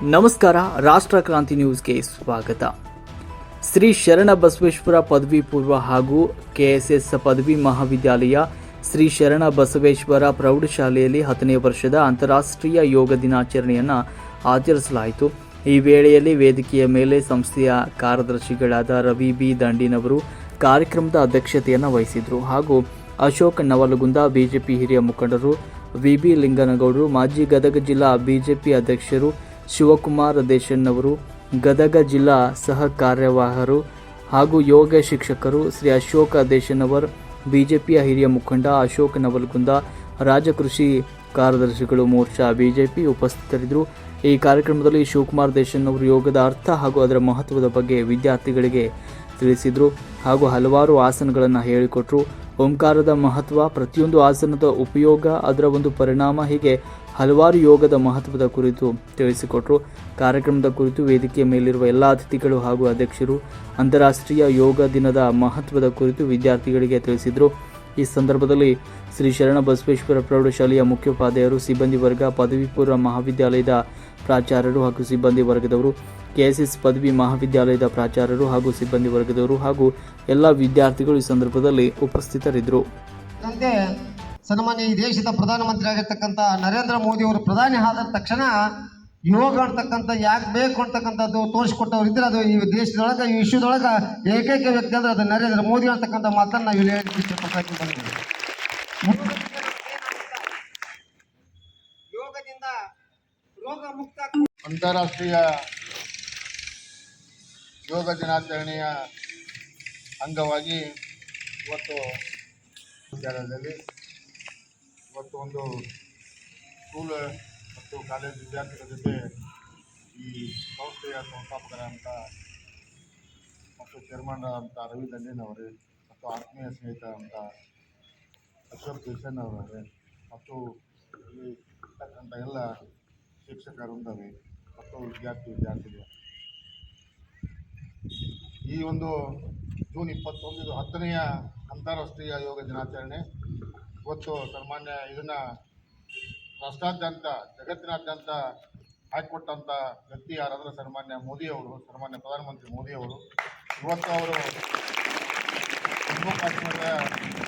ನಮಸ್ಕಾರ ರಾಷ್ಟ್ರ ಕ್ರಾಂತಿ ನ್ಯೂಸ್ಗೆ ಸ್ವಾಗತ. ಶ್ರೀ ಶರಣ ಬಸವೇಶ್ವರ ಪದವಿ ಪೂರ್ವ ಹಾಗೂ ಕೆಎಸ್ಎಸ್ ಪದವಿ ಮಹಾವಿದ್ಯಾಲಯ ಶ್ರೀ ಶರಣ ಬಸವೇಶ್ವರ ಪ್ರೌಢಶಾಲೆಯಲ್ಲಿ ಹತ್ತನೇ ವರ್ಷದ ಅಂತಾರಾಷ್ಟ್ರೀಯ ಯೋಗ ದಿನಾಚರಣೆಯನ್ನು ಆಚರಿಸಲಾಯಿತು. ಈ ವೇಳೆಯಲ್ಲಿ ವೇದಿಕೆಯ ಮೇಲೆ ಸಂಸ್ಥೆಯ ಕಾರ್ಯದರ್ಶಿಗಳಾದ ರವಿ ಬಿ. ದಂಡಿನವರು ಕಾರ್ಯಕ್ರಮದ ಅಧ್ಯಕ್ಷತೆಯನ್ನು ವಹಿಸಿದರು ಹಾಗೂ ಅಶೋಕ್ ನವಲಗುಂದ ಬಿಜೆಪಿ ಹಿರಿಯ ಮುಖಂಡರು ವಿ. ಬಿ. ಲಿಂಗನಗೌಡರು, ಮಾಜಿ ಗದಗ ಜಿಲ್ಲಾ ಬಿಜೆಪಿ ಅಧ್ಯಕ್ಷರು ಶಿವಕುಮಾರ್ ದೇಶಣ್ಣವರು ಗದಗ ಜಿಲ್ಲಾ ಸಹ ಕಾರ್ಯವಾಹರು ಹಾಗೂ ಯೋಗ ಶಿಕ್ಷಕರು ಶ್ರೀ ಅಶೋಕ ದೇಶನವರ್, ಬಿಜೆಪಿಯ ಹಿರಿಯ ಮುಖಂಡ ಅಶೋಕ್ ನವಲ್ಗುಂದ, ರಾಜಕೃಷಿ ಕೃಷಿ ಕಾರ್ಯದರ್ಶಿಗಳು ಮೋರ್ಚಾ ಬಿಜೆಪಿ ಉಪಸ್ಥಿತರಿದ್ದರು. ಈ ಕಾರ್ಯಕ್ರಮದಲ್ಲಿ ಶಿವಕುಮಾರ್ ದೇಶನ್ನವರು ಯೋಗದ ಅರ್ಥ ಹಾಗೂ ಅದರ ಮಹತ್ವದ ಬಗ್ಗೆ ವಿದ್ಯಾರ್ಥಿಗಳಿಗೆ ತಿಳಿಸಿದರು ಹಾಗೂ ಹಲವಾರು ಆಸನಗಳನ್ನು ಹೇಳಿಕೊಟ್ರು. ಓಂಕಾರದ ಮಹತ್ವ, ಪ್ರತಿಯೊಂದು ಆಸನದ ಉಪಯೋಗ, ಅದರ ಒಂದು ಪರಿಣಾಮ ಹೀಗೆ ಹಲವಾರು ಯೋಗದ ಮಹತ್ವದ ಕುರಿತು ತಿಳಿಸಿಕೊಟ್ರು. ಕಾರ್ಯಕ್ರಮದ ಕುರಿತು ವೇದಿಕೆಯ ಮೇಲಿರುವ ಎಲ್ಲ ಅತಿಥಿಗಳು ಹಾಗೂ ಅಧ್ಯಕ್ಷರು ಅಂತಾರಾಷ್ಟ್ರೀಯ ಯೋಗ ದಿನದ ಮಹತ್ವದ ಕುರಿತು ವಿದ್ಯಾರ್ಥಿಗಳಿಗೆ ತಿಳಿಸಿದರು. ಈ ಸಂದರ್ಭದಲ್ಲಿ ಶ್ರೀ ಶರಣ ಬಸವೇಶ್ವರ ಪ್ರೌಢಶಾಲೆಯ ಮುಖ್ಯೋಪಾಧ್ಯಾಯರು, ಸಿಬ್ಬಂದಿ ವರ್ಗ ಪದವಿ ಪೂರ್ವ ಮಹಾವಿದ್ಯಾಲಯದ ಪ್ರಾಚಾರ್ಯರು ಹಾಗೂ ಸಿಬ್ಬಂದಿ ವರ್ಗದವರು, ಕೆಎಸ್ಎಸ್ ಪದವಿ ಮಹಾವಿದ್ಯಾಲಯದ ಪ್ರಾಚಾರ್ಯರು ಹಾಗೂ ಸಿಬ್ಬಂದಿ ವರ್ಗದವರು ಹಾಗೂ ಎಲ್ಲ ವಿದ್ಯಾರ್ಥಿಗಳು ಈ ಸಂದರ್ಭದಲ್ಲಿ ಉಪಸ್ಥಿತರಿದ್ದರು ಸನ್ಮಾನ್ಯ ಈ ದೇಶದ ಪ್ರಧಾನಮಂತ್ರಿ ಆಗಿರ್ತಕ್ಕಂಥ ನರೇಂದ್ರ ಮೋದಿ ಅವರು ಪ್ರಧಾನಿ ಆದ ತಕ್ಷಣ ಯೋಗ ಅಂತಕ್ಕಂಥ, ಯಾಕೆ ಬೇಕು ಅಂತಕ್ಕಂಥದ್ದು ತೋರಿಸ್ಕೊಟ್ಟವ್ರು ಇದ್ರೆ ಅದು ಈ ದೇಶದೊಳಗೆ, ಈ ವಿಶ್ವದೊಳಗೆ ಏಕೈಕ ವ್ಯಕ್ತಿ ಅಂದ್ರೆ ಅದು ನರೇಂದ್ರ ಮೋದಿ ಅಂತಕ್ಕಂಥ ಮಾತನ್ನು ನಾವು ಇಲ್ಲಿ ಹೇಳಲಿಕ್ಕೆ ಯೋಗದಿಂದ ಅಂತಾರಾಷ್ಟ್ರೀಯ ಯೋಗ ದಿನಾಚರಣೆಯ ಅಂಗವಾಗಿ ಇವತ್ತು ವಿದ್ಯಾಲಯದಲ್ಲಿ ಇವತ್ತು ಒಂದು ಸ್ಕೂಲ್ ಮತ್ತು ಕಾಲೇಜ್ ವಿದ್ಯಾರ್ಥಿಗಳ ಜೊತೆ ಈ ಸಂಸ್ಥೆಯ ಸಂಸ್ಥಾಪಕರಾದಂಥ ಮತ್ತು ಚೇರ್ಮನ್ ಅಂತ ರವಿ ಅವರೇ ಮತ್ತು ಆತ್ಮೀಯ ಸ್ನೇಹಿತ ಅಂತ ಅಶೋಕ್ ದೇಶನ್ ಅವರೇ ಮತ್ತು ಇಲ್ಲಿ ಇರ್ತಕ್ಕಂಥ ಎಲ್ಲ ಶಿಕ್ಷಕ ವೃಂದವೇ ಮತ್ತು ವಿದ್ಯಾರ್ಥಿ ವಿದ್ಯಾರ್ಥಿಗಳು. ಈ ಒಂದು ಜೂನ್ ಇಪ್ಪತ್ತೊಂದು ಹತ್ತನೆಯ ಅಂತಾರಾಷ್ಟ್ರೀಯ ಯೋಗ ದಿನಾಚರಣೆ. ಇವತ್ತು ಸನ್ಮಾನ್ಯ ಇದನ್ನ ರಾಷ್ಟ್ರಾದ್ಯಂತ, ಜಗತ್ತಿನಾದ್ಯಂತ ಹಾಕಿಕೊಟ್ಟಂಥ ವ್ಯಕ್ತಿ ಯಾರಾದರೂ ಸನ್ಮಾನ್ಯ ಮೋದಿಯವರು ಸನ್ಮಾನ್ಯ ಪ್ರಧಾನಮಂತ್ರಿ ಮೋದಿಯವರು ಇವತ್ತು ಅವರು ಜಮ್ಮು ಕಾಶ್ಮೀರದ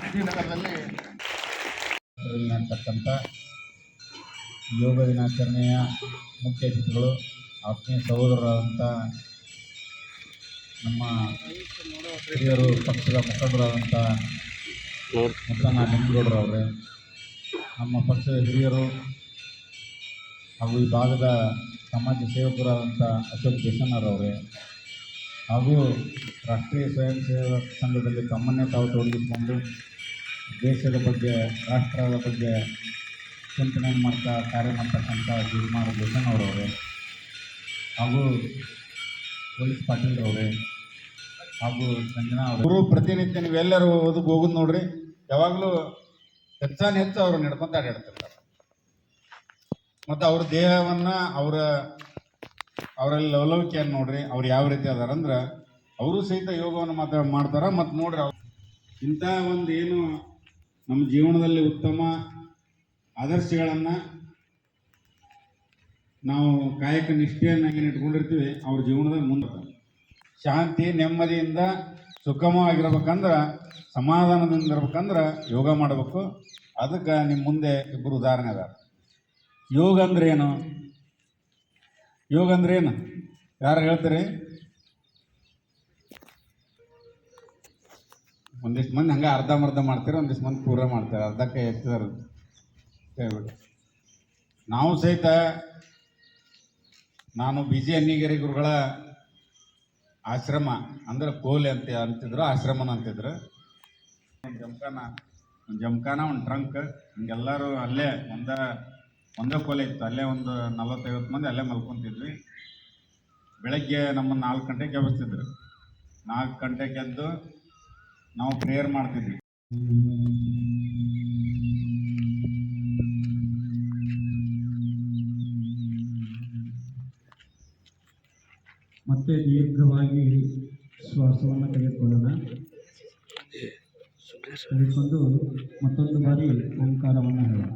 ಶ್ರೀನಗರದಲ್ಲಿ ಅಂತಕ್ಕಂಥ ಯೋಗ ದಿನಾಚರಣೆಯ ಮುಖ್ಯ ಅತಿಥಿಗಳು, ಆತ್ಮೀಯ ಸಹೋದರರಾದಂಥ ನಮ್ಮ ಹಿರಿಯರು, ಪಕ್ಷದ ಮುಖಂಡರಾದಂಥ ಮುತ್ತಣ್ಣ ಅವರೇ, ನಮ್ಮ ಪಕ್ಷದ ಹಿರಿಯರು ಹಾಗೂ ಈ ಭಾಗದ ಸಮಾಜ ಸೇವಕರಾದಂಥ ಅಶೋಕ್ ದೇಶಣ್ಣರವರೇ ಹಾಗೂ ರಾಷ್ಟ್ರೀಯ ಸ್ವಯಂ ಸೇವಕ ಸಂಘದಲ್ಲಿ ತಮ್ಮನ್ನೇ ತಾವು ತೊಡಗಿಸಿಕೊಂಡು ದೇಶದ ಬಗ್ಗೆ, ರಾಷ್ಟ್ರದ ಬಗ್ಗೆ ಚಿಂತನೆ ಮಾಡ್ತಾ ಕಾರ್ಯ ಮಾಡ್ತಕ್ಕಂಥ ಶಿವಕುಮಾರ ದೇಶನ್ ಅವರವರೇ ಹಾಗೂ ಪೊಲೀಸ್ ಪಾಟೀಲ್ರವರೇ ಹಾಗೂ ಸಂಜನಾ ಅವರು. ಪ್ರತಿನಿತ್ಯ ನೀವೆಲ್ಲರೂ ಓದಕ್ಕೆ ಹೋಗೋದು ನೋಡ್ರಿ. ಯಾವಾಗಲೂ ಹೆಚ್ಚಾನ ಹೆಚ್ಚು ಅವರು ನಡ್ಕೊಂತ ಅಡ್ಯಾಡ್ತಿರ್ತಾರೆ ಮತ್ತು ಅವ್ರ ದೇಹವನ್ನು, ಅವರ, ಅವರಲ್ಲಿ ಲವಲವಿಕೆಯನ್ನು ನೋಡ್ರಿ, ಅವ್ರು ಯಾವ ರೀತಿ ಅದಾರಂದ್ರ ಅವರು ಸಹಿತ ಯೋಗವನ್ನು ಮಾತ್ರ ಮಾಡ್ತಾರೆ ಮತ್ತು ನೋಡ್ರಿ ಅವ್ರು. ಇಂಥ ಒಂದು ಏನು ನಮ್ಮ ಜೀವನದಲ್ಲಿ ಉತ್ತಮ ಆದರ್ಶಗಳನ್ನು ನಾವು ಕಾಯಕ ನಿಷ್ಠೆಯನ್ನಾಗಿ ಇಟ್ಕೊಂಡಿರ್ತೀವಿ, ಅವ್ರ ಜೀವನದಲ್ಲಿ ಮುಂದೆ ಶಾಂತಿ, ನೆಮ್ಮದಿಯಿಂದ ಸುಖಮವಾಗಿರ್ಬೇಕಂದ್ರೆ ಸಮಾಧಾನದಿಂದ ಇರ್ಬೇಕಂದ್ರೆ ಯೋಗ ಮಾಡಬೇಕು. ಅದಕ್ಕೆ ನಿಮ್ಮ ಮುಂದೆ ಇಬ್ಬರು ಉದಾಹರಣೆ ಅದ ಯೋಗ ಅಂದ್ರೆ ಏನು? ಯೋಗ ಅಂದ್ರೆ ಏನು? ಯಾರು ಹೇಳ್ತೀರಿ? ಒಂದಿಷ್ಟು ಮಂದಿ ಹಂಗೆ ಅರ್ಧಂಬರ್ಧ ಮಾಡ್ತಾರೆ, ಒಂದಿಷ್ಟು ಮಂದಿ ಪೂರ ಮಾಡ್ತಾರೆ. ಅರ್ಧಕ್ಕೆ ಎತ್ತಿದಾರೆ ಹೇಳ್ಬಿಟ್ಟು ನಾವು ಸಹಿತ, ನಾನು ಬಿ ಜಿ ಅನ್ನಿಗೆರೆ ಗುರುಗಳ ಆಶ್ರಮ ಅಂದ್ರೆ ಕೋಲೆ ಅಂತ ಅಂತಿದ್ರು, ಆಶ್ರಮನ ಅಂತಿದ್ರು. ಜಮಖಾನ ಒಂದು ಜಮಖಾನ ಒಂದು ಟ್ರಂಕ್ ಹಿಂಗೆಲ್ಲರೂ ಅಲ್ಲೇ ಒಂದ, ಒಂದೇ ಕೋಲೆ ಇತ್ತು. ಅಲ್ಲೇ ಒಂದು ನಲವತ್ತೈವತ್ತು ಮಂದಿ ಅಲ್ಲೇ ಮಲ್ಕೊತಿದ್ವಿ. ಬೆಳಗ್ಗೆ ನಮ್ಮನ್ನು ನಾಲ್ಕು ಗಂಟೆಗೆ ಎಬ್ಬಿಸ್ತಿದ್ರು. ನಾಲ್ಕು ಗಂಟೆಗೆ ಎದ್ದು ನಾವು ಪ್ರೇಯರ್ ಮಾಡ್ತಿದ್ವಿ. ಮತ್ತೆ ದೀರ್ಘವಾಗಿ ಶ್ವಾಸವನ್ನು ತೆಗೆದುಕೊಳ್ಳೋಣ. ತೆಗೆದುಕೊಂಡು ಮತ್ತೊಂದು ಬಾರಿ ಓಂಕಾರವನ್ನು ಹೇಳೋಣ.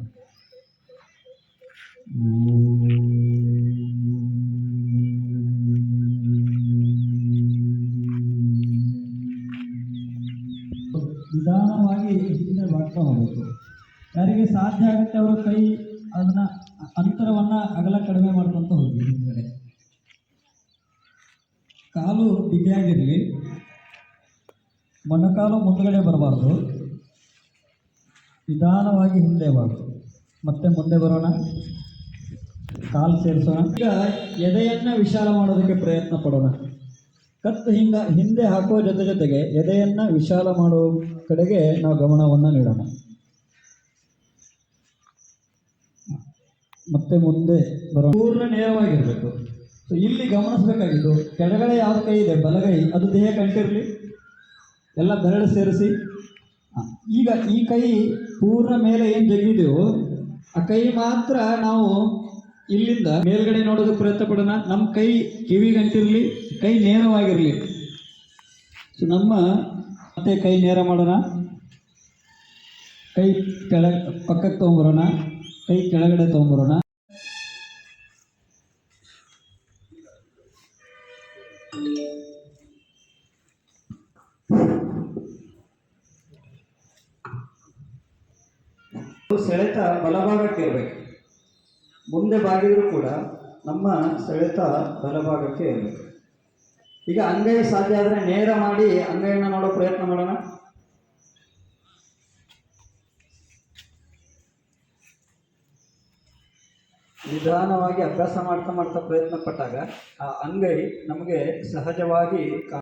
ನಿಧಾನವಾಗಿ ಹಿಂದೆ ಮಾಡ್ತಾ ಹೋಗಬೇಕು. ಯಾರಿಗೆ ಸಾಧ್ಯ ಆಗುತ್ತೆ ಅವರ ಕೈ ಅದನ್ನ ಅಂತರವನ್ನ ಅಗಲ ಕಡಿಮೆ ಮಾಡ್ಕೊಂತ ಹೋಗಿ ಹಿಂದ್ಗಡೆ. ಕಾಲು ಬಿಗಿಯಾಗಿರಲಿ ಮೊಣಕಾಲು ಮುಂದಗಡೆ ಬರಬಾರ್ದು. ನಿಧಾನವಾಗಿ ಹಿಂದೆ ಬಾರ್ದು ಮತ್ತೆ ಮುಂದೆ ಬರೋಣ. ಕಾಲು ಸೇರಿಸೋಣ. ಈಗ ಎದೆಯನ್ನು ವಿಶಾಲ ಮಾಡೋದಕ್ಕೆ ಪ್ರಯತ್ನ ಪಡೋಣ. ಕತ್ತು ಹಿಂಗ ಹಿಂದೆ ಹಾಕೋ ಜೊತೆ ಜೊತೆಗೆ ಎದೆಯನ್ನು ವಿಶಾಲ ಮಾಡೋ ಕಡೆಗೆ ನಾವು ಗಮನವನ್ನು ನೀಡೋಣ. ಮತ್ತೆ ಮುಂದೆ ಬರೋ ಪೂರ್ಣ ನೇರವಾಗಿರಬೇಕು. ಸೊ ಇಲ್ಲಿ ಗಮನಿಸಬೇಕಾಗಿದ್ದು, ಕೆಳಗಡೆ ಯಾವ ಕೈ ಇದೆ? ಬಲಗೈ ಅದು ದೇಹ ಕಂಟಿರಲಿ ಎಲ್ಲ ಬೆರಳು ಸೇರಿಸಿ? ಈಗ ಈ ಕೈ ಪೂರ್ಣ ಮೇಲೆ ಏನು ಜಗಿದೆಯೋ, ಆ ಕೈ ಮಾತ್ರ ನಾವು ಇಲ್ಲಿಂದ ಮೇಲ್ಗಡೆ ನೋಡೋದಕ್ಕೆ ಪ್ರಯತ್ನ ಪಡೋಣ. ನಮ್ಮ ಕೈ ಕಿವಿಗಂಟಿರಲಿ ಕೈ ನೇರವಾಗಿರಲಿ. ಸೊ ನಮ್ಮ ಮತ್ತೆ ಕೈ ನೇರ ಮಾಡೋಣ. ಕೈ ಕೆಳ ಪಕ್ಕಕ್ಕೆ ತೊಗೊಂಬರೋಣ. ಕೈ ಕೆಳಗಡೆ ತೊಗೊಂಬರೋಣ. ಸೆಳೆತ ಬಲಭಾಗಕ್ಕೆ ಇರಬೇಕು ಮುಂದೆ ಬಾಗಿದ್ರು ಕೂಡ ನಮ್ಮ ಸೆಳೆತ ಬಲಭಾಗಕ್ಕೆ ಇರಬೇಕು. ಈಗ ಅಂಗೈ ಸಾಧ್ಯ ಆದರೆ ನೇರ ಮಾಡಿ ಅಂಗೈಯನ್ನು ಮಾಡೋ ಪ್ರಯತ್ನ ಮಾಡೋಣ. ನಿಧಾನವಾಗಿ ಅಭ್ಯಾಸ ಮಾಡ್ತಾ ಮಾಡ್ತಾ ಪ್ರಯತ್ನ ಪಟ್ಟಾಗ ಆ ಅಂಗೈ ನಮಗೆ ಸಹಜವಾಗಿ